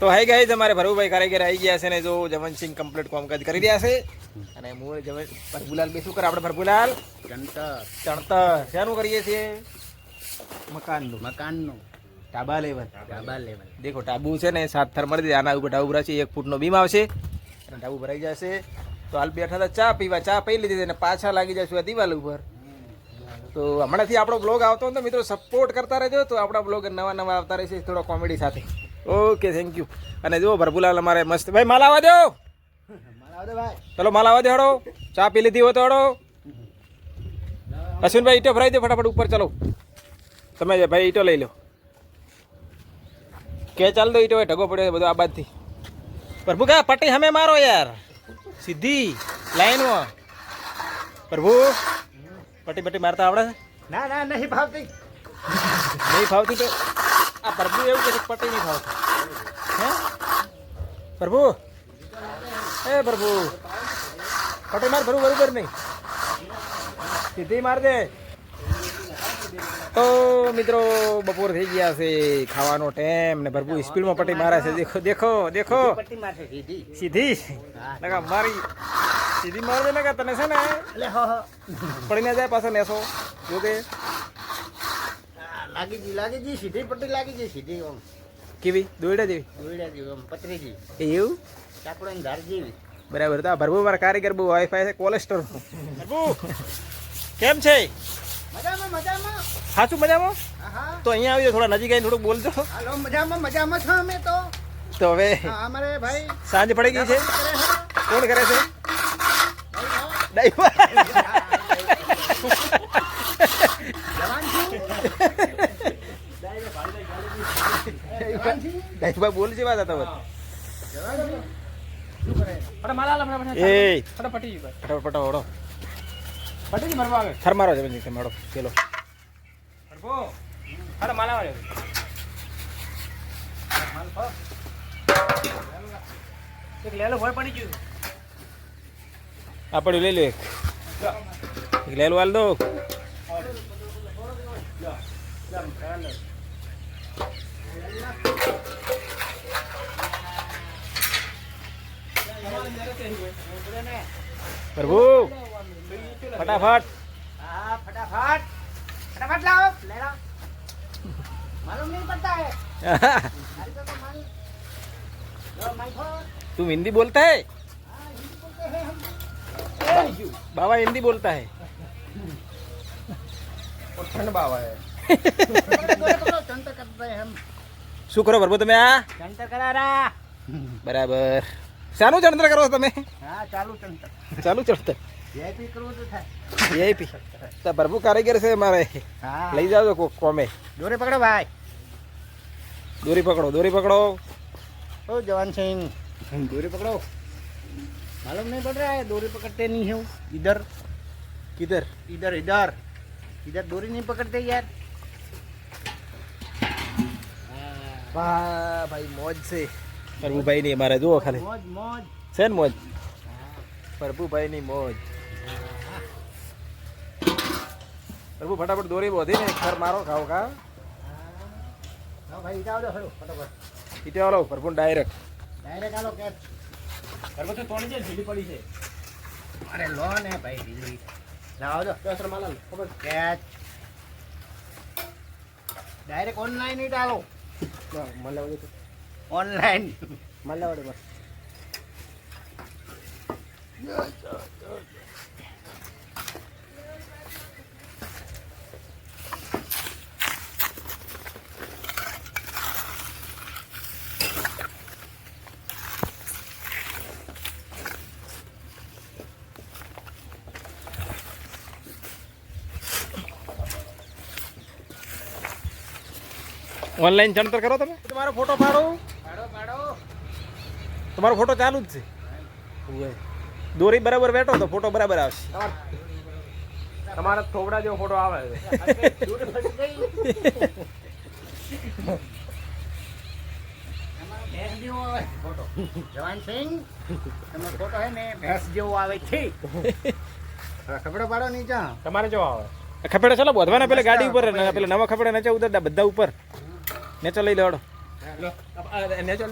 તો high guys અમારે ભરુભાઈ કારીગર આવી ગયા છે ને જો જવનસિંહ કમ્પ્લીટ કામકાજ કરી રહ્યા છે. અને હું જવન ભરભુલાલ બે શું કરે આપણે ભરભુલાલ. ચણતર. ચણતર. શાનું કરીએ છીએ? મકાનનું. મકાનનું. ટાબા લેવલ. ડાબા લેવલ. દેખો ટાબુ છે ને સાત થર મળી દે આના ઉપર ટાબુ ભરાશે એક ફૂટનો બીમ આવશે. અને ટાબુ ભરાઈ જશે. તો હાલ બેઠા હતા ચા પીવા. ચા પી લીધી અને પાછા લાગી જશું આ દિવાલ ઉપર. તો હમણાંથી આપણો બ્લોગ આવતો હોય તો મિત્રો સપોર્ટ કરતા રહેજો. તો આપણા બ્લોગ નવા નવા આવતા રહેશે. થોડો કોમેડી સાથે. ઓકે થેન્ક યુ અને જુઓ ભરભુલાલ અમારે મસ્ત ભાઈ માલ આવવા દો. ચલો માલ આવવા દે હડો ચા પી લીધી હોય તો હડો અશ્વિનભાઈ ઈટો ભરાઈ દે ફટાફટ ઉપર ચલો. તમે ભાઈ ઈટો લઈ લો. કે ચાલ દો ઈટો ઢગો પડ્યો બધો આ બાજથી પ્રભુ કા પટ્ટી હમે મારો યાર. સીધી લાઈનમાં પ્રભુ પટ્ટી પટ્ટી મારતા આવડે ના ના નહીં ભાવતી. નહીં ફાવતી તો આ પ્રભુ એવું કે પટ્ટી નહીં હે? પ્રભુ? એ પ્રભુ. પટ્ટી માર ભરું બરોબર નહીં. સીધી માર દે. તો મિત્રો બપોર થઈ ગયા છે ખાવાનો ટાઈમ ને ભરપૂર સ્પીડમાં પટ્ટી મારે છે. દેખો દેખો દેખો. સીધી નકા મારી સીધી માર દે નકા તને છે ને? એટલે હો હો. પડી ના જાય પાછો નેસો. જો કે લાગી જી લાગી જી સીધી પટ્ટી લાગી જી સીધી ઓમ કેવી? દોયડા જેવી? દોડ્યા જેવી ઓમ પતરી જેવી. એવું? ચાપડાની ધાર જેવી. બરાબર તો ભરબુ મારા કારીગર બહુ વાઈફાઈ છે કોલેસ્ટ્રોલ ભરબુ કેમ છે? મજામાં મજામાં. સાચું મજામાં? હા હા તો અહીંયા આવી થોડા નજીક આવીને થોડુંક બોલજો. હાલો મજામાં મજામાં છો અમે તો? તો હવે હા અમારે ભાઈ સાંજ પડી ગઈ છે. કોણ કરે છે? ભાઈ, ડાઈવર જવાન છું ડાઈવર બોલ છે વાત છું એ ફટાફટ ફટાફટ ઓળો થર મારો છે તમે મારો પેલો આ પડ્યું લઈ લો એક એક લેલો વાલ દો પ્રભુ ફટાફટ હા फटाफट फटाफट लाओ ले लो मालूम नहीं पड़ता है अरे तो माल लो माइक हो तुम हिंदी बोलता है हाँ हिंदी बोलते हैं हम बाबा हिंदी बोलता है ठंड बाबा है पकड़ो चंतर करते हैं हम શું કરો પ્રભુ તમે આ चंतर करा रहा બરાબર શાનું ચણતર કરો છો તમે हाँ चालू चंतर ચાલુ ચણતર वीआईपी करो तो था વીઆઈપી તો પ્રભુ કારીગર છે મારે हाँ લઈ જાઓ કો કોમે डोरे पकड़ो भाई દોરી પકડો દોરી પકડો ओ जवान सिंह डोरी पकड़ो मालूम नहीं पड़ रहा है डोरी पकड़ते नहीं है वो। इधर કિધર इधर इधर इधर डोरी नहीं पकड़ते यार વાહ ભાઈ મોજ છે પ્રભુભાઈ ની અમારે જુઓ ખાલી. છે ને મોજ? પ્રભુભાઈ ની મોજ. પ્રભુ ફટાફટ દોરી બોધી ને ખર મારો ખાવ કા ઈટે આવો પ્રભુ ડાયરેક્ટ ડાયરેક્ટ આલો કે પ્રભુ તો તોડી છે ઢીલી પડી છે. અરે લો ને ભાઈ ઢીલી. લાવો ખબર? કેચ. ડાયરેક્ટ ઓનલાઈન ઈટ આલો મને તો ऑनलाइन મલ્લા વાળી બસ ઓનલાઈન ચણતર કરો તમે તમારો ફોટો પાડો पाड़ो पाड़ो તમારો ફોટો ચાલુ જ છે. દોરી બરાબર બેઠો તો ફોટો બરાબર આવશે. તમારા થોબડા જેવો ફોટો આવે જવાન સિંહ તમે ભેંસ જેવો આવે છે. ખપડો પાડો નીચે. તમારે જો આવે. ખપેડા ચાલો બોધવાના પેલા ગાડી ઉપર પેલા નવા ખપડા નચા બધા ઉપર. નેચો લઈ લેવાડો નેચો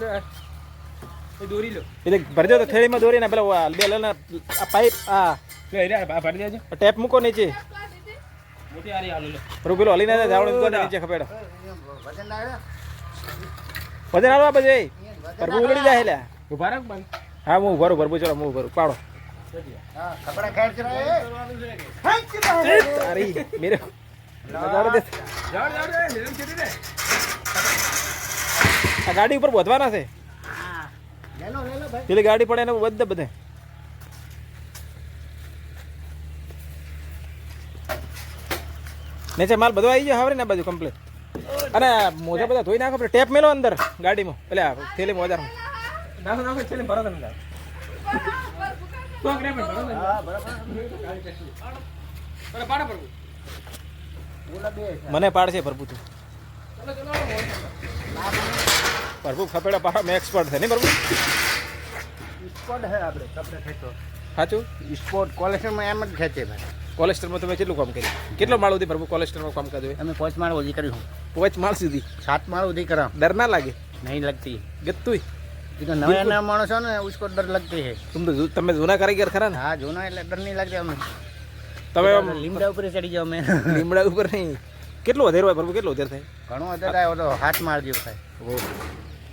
દોરી લો એટલે ભરજો તો થેડીમાં દોરી ને પેલા બે લેના આ પાઇપ આ લો એ આ ભરી દેજો ટેપ મૂકો નીચે મોટી આરી આલો લો પેલો હલી ના જાવડે તો નીચે ખપેડો વજન હાલો વજન આલો આ પછી ભરબુ ઉલડી જાય લ્યા ઊભા રાખ બંધ હા હું ભરું ભરબુ ચલો હું ભરું પાડો તારી મેરે દે આ ગાડી ઉપર બોધવાના છે. પેલી ગાડી પડે એને બધે બધે. નીચે માલ બધો આવી ગયો હવે ને આ બાજુ કમ્પ્લીટ અને મોજા બધા ધોઈ નાખો ટેપ મેલો અંદર ગાડીમાં. પેલા થેલી મોજામાં નાખો નાખો થેલી ભરો તમે. મને પાડશે પ્રભુ તું. પ્રભુ ખપેડા પાછા મેં એક્સપર્ટ છે નહીં પ્રભુ? આપણે સાચું? સ્પોટ કોલેસ્ટરમાં એમ જ ખેંચે કોલેસ્ટ્રોલમાં તમે કેટલું કામ કર્યું? કેટલો માળ સુધી પ્રભુ કોલેસ્ટ્રોલમાં કામ કર્યું અમે પાંચ માળ સુધી કર્યું. પાંચ માળ સુધી? સાત માળ સુધી કરા ડર ના લાગે? નહીં લાગતી. ગત્તુય? તો નવા નવા માણસો ને ઉસકો ડર લગતી છે. તમે તમે જૂના કારીગર ખરા ને? હા જૂના એટલે ડર નહીં લાગે અમે તમે લીમડા ઉપર ચડી જાઓ અમે. લીમડા ઉપર નહીં. કેટલો વધારે હોય પ્રભુ કેટલો વધારે થાય? ઘણો વધારે થાય તો હાથ જેવો થાય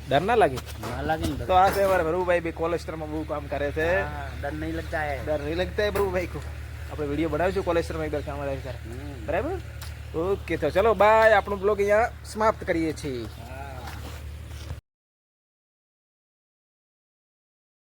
ડર ના લાગે? ના લાગે ને તો આ છે મારે પ્રભુભાઈ બી કોલેસ્ટ્રોલમાં બહુ કામ કરે છે. ડર નહીં લગતા હે ડર નહીં લગતા હે પ્રભુભાઈ કો. આપણે વીડિયો બનાવીશું કોલેસ્ટ્રોલમાં એકવાર કામ બરાબર? ઓકે તો ચલો બાય આપણું બ્લોગ અહીંયા સમાપ્ત કરીએ છીએ.